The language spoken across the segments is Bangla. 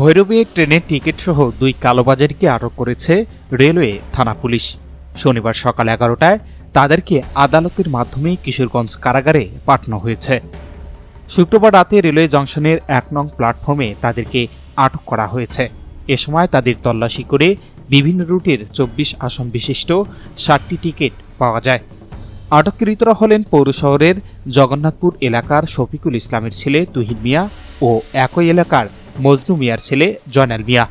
ভৈরবে ট্রেনের টিকিট সহ দুই কালোবাজারিকে আটক করেছে রেলওয়ে, থানা পুলিশ। শনিবার সকাল এগারোটায় তাদেরকে আদালতের মাধ্যমে কিশোরগঞ্জ কারাগারে পাঠানো হয়েছে। শুক্রবার রাতে রেলওয়ে জংশনের এক নং প্ল্যাটফর্মে তাদেরকে আটক করা হয়েছে। এ সময় তাদের তল্লাশি করে বিভিন্ন রুটের চব্বিশ আসন বিশিষ্ট ষাটটি টিকিট পাওয়া যায়। আটককৃতরা হলেন পৌর শহরের জগন্নাথপুর এলাকার শফিকুল ইসলামের ছেলে তুহিন মিয়া ও একই এলাকার মজনু মিয়ার ছেলে জয়নাল মিয়া।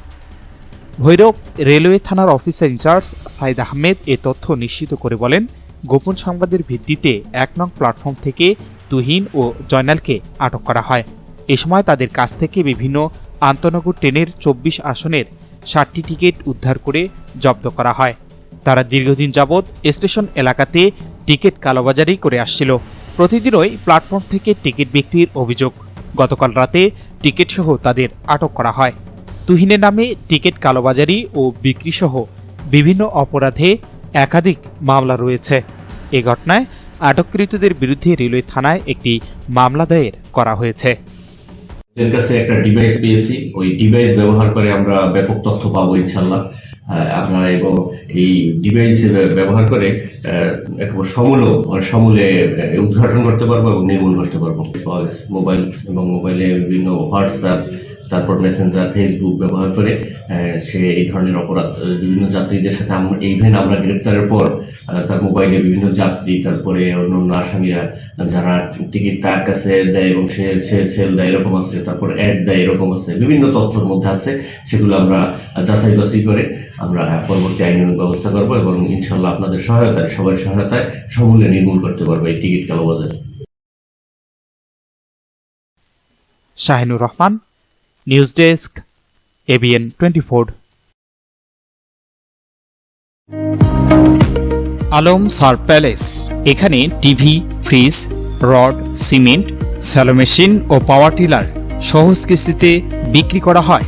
ভৈরব রেলওয়ে থানার officer in charge Saeed Ahmed এ তথ্য নিশ্চিত করে বলেন, গোপন সংবাদের ভিত্তিতে এক নং প্ল্যাটফর্ম থেকে তুহিন ও জয়নালকে আটক করা হয়। এ সময় তাদের কাছ থেকে বিভিন্ন আন্তনগর ট্রেনের চব্বিশ আসনের ষাটটি টিকিট উদ্ধার করে জব্দ করা হয়। তারা দীর্ঘদিন যাবৎ স্টেশন এলাকাতে টিকিট কালোবাজারি করে আসছিল। প্রতিদিনই প্ল্যাটফর্ম থেকে টিকিট বিক্রির অভিযোগ। গতকাল রাতে টিকিট সহ তাদের আটক করা হয়। তুহিনের নামে টিকিট কালোবাজারি ও বিক্রি সহ বিভিন্ন অপরাধে একাধিক মামলা রয়েছে। এ ঘটনায় আটককৃতদের বিরুদ্ধে রেলওয়ে থানায় একটি মামলা দায়ের করা হয়েছে। এর কাছে একটা ডিভাইস পেয়েছি। ওই ডিভাইস ব্যবহার করে আমরা ব্যাপক তথ্য পাবো ইনশাল্লাহ। আমরা এবং এই ডিভাইস ব্যবহার করে একেবারে সমূল সমূলে উদ্ঘাটন করতে পারব এবং নির্মূল করতে পারব। মোবাইল এবং মোবাইলে বিভিন্ন হোয়াটসঅ্যাপ তারপর মেসেঞ্জার ফেসবুক ব্যবহার করে সে এই ধরনের অপরাধ বিভিন্ন যাত্রীদের সাথে আমরা ইভেন আমরা গ্রেপ্তারের পর তার মোবাইলে বিভিন্ন যাত্রী, তারপরে অন্য অন্য আসামিরা, যারা টিকিট তার কাছে দেয় এবং সে সে সেল দেয় এরকম আছে, তারপর অ্যাড দেয় এরকম আছে, বিভিন্ন তথ্যের মধ্যে আছে, সেগুলো আমরা যাচাই বাছাই করে আমরা পরবর্তী আইনানুগ ব্যবস্থা করব এবং ইনশাল্লাহ আপনাদের সহায়তায় সবার সহায়তায় সমূলে নির্মূল করতে পারব এই ticket কালোবাজার Shahinur Rahman news desk ABN twenty four. Alam সার প্যালেস এখানে TV fridge rod cement shallow machine ও পাওয়ার টিলার সহজ কিস্তিতে বিক্রি করা হয়।